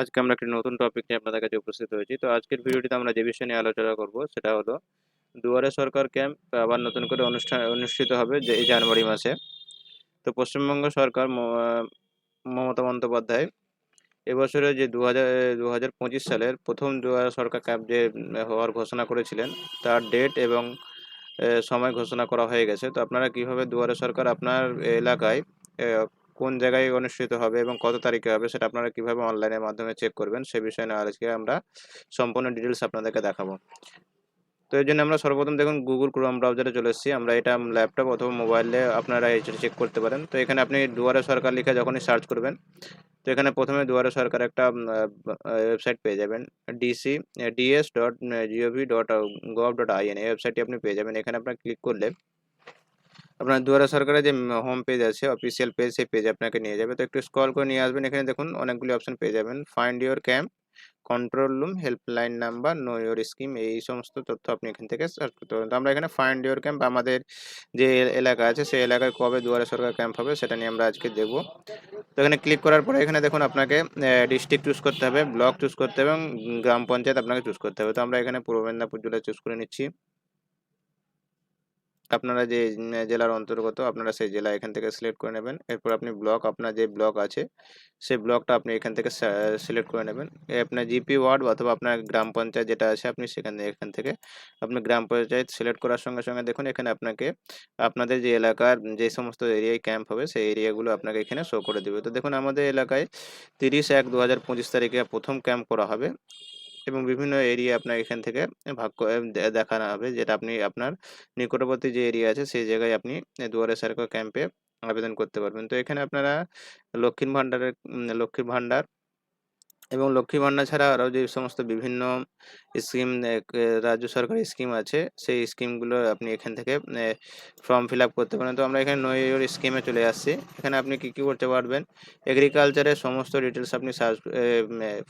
আজকে আমরা একটি নতুন টপিক নিয়ে আপনাদের কাছে উপস্থিত হয়েছি। তো আজকের ভিডিওটিতে আমরা যে বিষয় নিয়ে আলোচনা করব, সেটা হলো দুয়ারে সরকার ক্যাম্প আবার নতুন করে অনুষ্ঠান, অনুষ্ঠিত হবে যে এই জানুয়ারি মাসে। তো পশ্চিমবঙ্গ সরকার মমতা বন্দ্যোপাধ্যায় এবছরে যে দু হাজার দু হাজার পঁচিশ সালের প্রথম দুয়ারে সরকার ক্যাম্প যে হওয়ার ঘোষণা করেছিলেন, তার ডেট এবং সময় ঘোষণা করা হয়ে গেছে। তো আপনারা কীভাবে দুয়ারে সরকার আপনার এলাকায় কোন জায়গায় অনুষ্ঠিত হবে এবং কত তারিখে হবে সেটা আপনারা কীভাবে অনলাইনের মাধ্যমে চেক করবেন, সে বিষয়ে আজকে আমরা সম্পূর্ণ ডিটেলস আপনাদেরকে দেখাবো। তো এই জন্য আমরা সর্বপ্রথম দেখুন গুগল ক্রোম ব্রাউজারে চলে এসেছি। আমরা এটা ল্যাপটপ অথবা মোবাইলে আপনারা এটা চেক করতে পারেন। তো এখানে আপনি দুয়ারে সরকার লিখে যখনই সার্চ করবেন, তো এখানে প্রথমে দুয়ারে সরকার একটা ওয়েবসাইট পেয়ে যাবেন। DC DS dot GOV dot gov dot IN এই ওয়েবসাইটটি আপনি পেয়ে যাবেন। এখানে আপনার ক্লিক করলে আপনার দুয়ারে সরকারের যে হোম পেজ আছে অফিসিয়াল পেজ সেই পেজে আপনাকে নিয়ে যাবে। তো একটু স্ক্রল করে নিয়ে আসবেন। এখানে দেখুন অনেকগুলি অপশন পেয়ে যাবেন। Find your camp control room helpline number know your scheme এই সমস্ত তথ্য আপনি এখান থেকে সার্চ করতে পারেন। তো আমরা এখানে ফাইন্ড ইওর ক্যাম্প আমাদের যে এলাকা আছে, সেই এলাকায় কবে দুয়ারে সরকার ক্যাম্প হবে সেটা নিয়ে আমরা আজকে দেখব। তো এখানে ক্লিক করার পরে এখানে দেখুন আপনাকে ডিস্ট্রিক্ট চুজ করতে হবে ব্লক চুজ করতে হবে এবং গ্রাম পঞ্চায়েত আপনাকে চুজ করতে হবে। তো আমরা এখানে পূর্ব মেদিনীপুর জেলা চুজ করে নিচ্ছি। আপনারা যে জেলার অন্তর্গত আপনারা সেই জেলা এখান থেকে সিলেক্ট করে নেবেন। এরপর আপনি ব্লক আপনার যে ব্লক আছে, সেই ব্লকটা আপনি এখান থেকে সিলেক্ট করে নেবেন। আপনার জিপি ওয়ার্ড অথবা আপনার গ্রাম পঞ্চায়েত যেটা আছে আপনি সেখানে, এখান থেকে আপনি গ্রাম পঞ্চায়েত সিলেক্ট করার সঙ্গে সঙ্গে দেখুন এখানে আপনাকে আপনাদের যে এলাকার যে সমস্ত এরিয়ায় ক্যাম্প হবে, সেই এরিয়াগুলো আপনাকে এখানে শো করে দেবে। তো দেখুন আমাদের এলাকায় তিরিশ এক দু তারিখে প্রথম ক্যাম্প করা হবে। এবং বিভিন্ন এরিয়া আপনার এখান থেকে ভাগ করে দেখানো হবে। যেটা আপনি আপনার নিকটবর্তী যে এরিয়া আছে, সেই জায়গায় আপনি দুয়ারে সরকার ক্যাম্পে আবেদন করতে পারবেন। তো এখানে আপনারা লক্ষ্মীর ভাণ্ডারের লক্ষ্মীর ভাণ্ডার এবং লক্ষ্মী ভাণ্ডার ছাড়া আরও যে সমস্ত বিভিন্ন স্কিম রাজ্য সরকারি স্কিম আছে, সেই স্কিমগুলো আপনি এখান থেকে ফর্ম ফিল করতে পারেন। তো আমরা এখানে নয়ের স্কিমে চলে আসছি। এখানে আপনি কী কী করতে পারবেন? এগ্রিকালচারের সমস্ত ডিটেলস আপনি সার্চ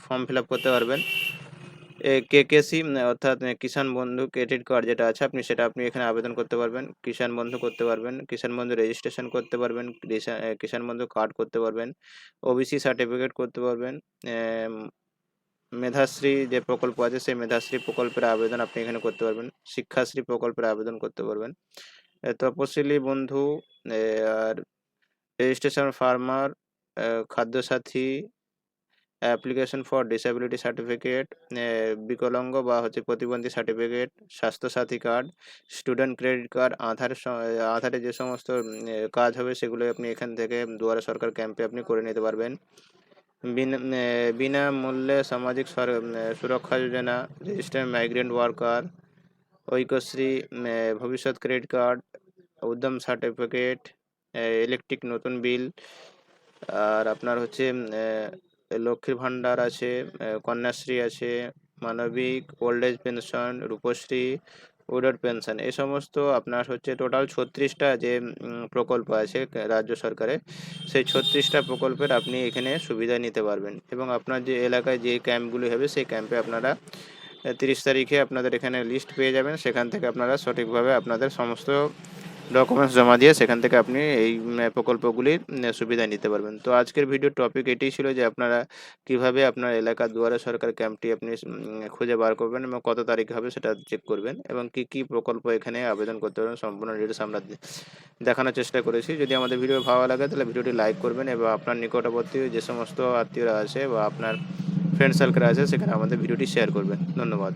ফর্ম ফিল করতে পারবেন। কেকেসি অর্থাৎ কিষাণ বন্ধু ক্রেডিট কার্ড যেটা আছে, আপনি সেটা আপনি এখানে আবেদন করতে পারবেন। কিষাণ বন্ধু করতে পারবেন, কিষাণ বন্ধু রেজিস্ট্রেশন করতে পারবেন কিষাণ বন্ধু কার্ড করতে পারবেন ওবিসি সার্টিফিকেট করতে পারবেন মেধাশ্রী যে প্রকল্প আছে, সেই মেধাশ্রী প্রকল্পের আবেদন আপনি এখানে করতে পারবেন, শিক্ষাশ্রী প্রকল্পের আবেদন করতে পারবেন। তপশিলি বন্ধু আর registration farmer Khadya Sathi application for disability certificate বিকলাঙ্গ বা হচ্ছে প্রতিবন্ধী certificate Swasthya Sathi card student credit card Aadhaar আধারে যে সমস্ত কাজ হবে সেগুলো আপনি এখান থেকে দুয়ারে সরকার ক্যাম্পে আপনি করে নিতে পারবেন। বিনামূল্যে সামাজিক সুরক্ষা যোজনা রেজিস্টার্ড মাইগ্রেন্ট ওয়ার্কার ঐক্যশ্রী ভবিষ্যৎ credit card Udyam certificate electric নতুন বিল আর আপনার হচ্ছে লক্ষ্মীর ভাণ্ডার আছে কন্যাশ্রী আছে মানবিক old age pension Rupashree widowed pension এই সমস্ত আপনার হচ্ছে টোটাল ছত্রিশটা যে প্রকল্প আছে রাজ্য সরকারের সেই ছত্রিশটা প্রকল্পের আপনি এখানে সুবিধা নিতে পারবেন। এবং আপনার যে এলাকায় যে ক্যাম্পগুলি হবে সেই ক্যাম্পে আপনারা তিরিশ তারিখে আপনাদের এখানে লিস্ট পেয়ে যাবেন সেখান থেকে আপনারা সঠিকভাবে আপনাদের সমস্ত ডকুমেন্টস জমা দিয়ে সেখান থেকে আপনি এই প্রকল্পগুলির সুবিধা নিতে পারবেন। তো আজকের ভিডিও টপিক এটাই ছিল যে আপনারা কীভাবে আপনার এলাকার দুয়ারে সরকার ক্যাম্পটি আপনি খুঁজে বার করবেন এবং কত তারিখ হবে সেটা চেক করবেন এবং কি কি প্রকল্প এখানে আবেদন করতে পারবেন সম্পূর্ণ ডিটেলস আমরা দেখানোর চেষ্টা করেছি। যদি আমাদের ভিডিও ভালো লাগে তাহলে ভিডিওটি লাইক করবেন এবং আপনার নিকটবর্তী যে সমস্ত আত্মীয়রা আছে বা আপনার ফ্রেন্ড সার্কেল আছে সেখানে আমাদের ভিডিওটি শেয়ার করবেন। ধন্যবাদ।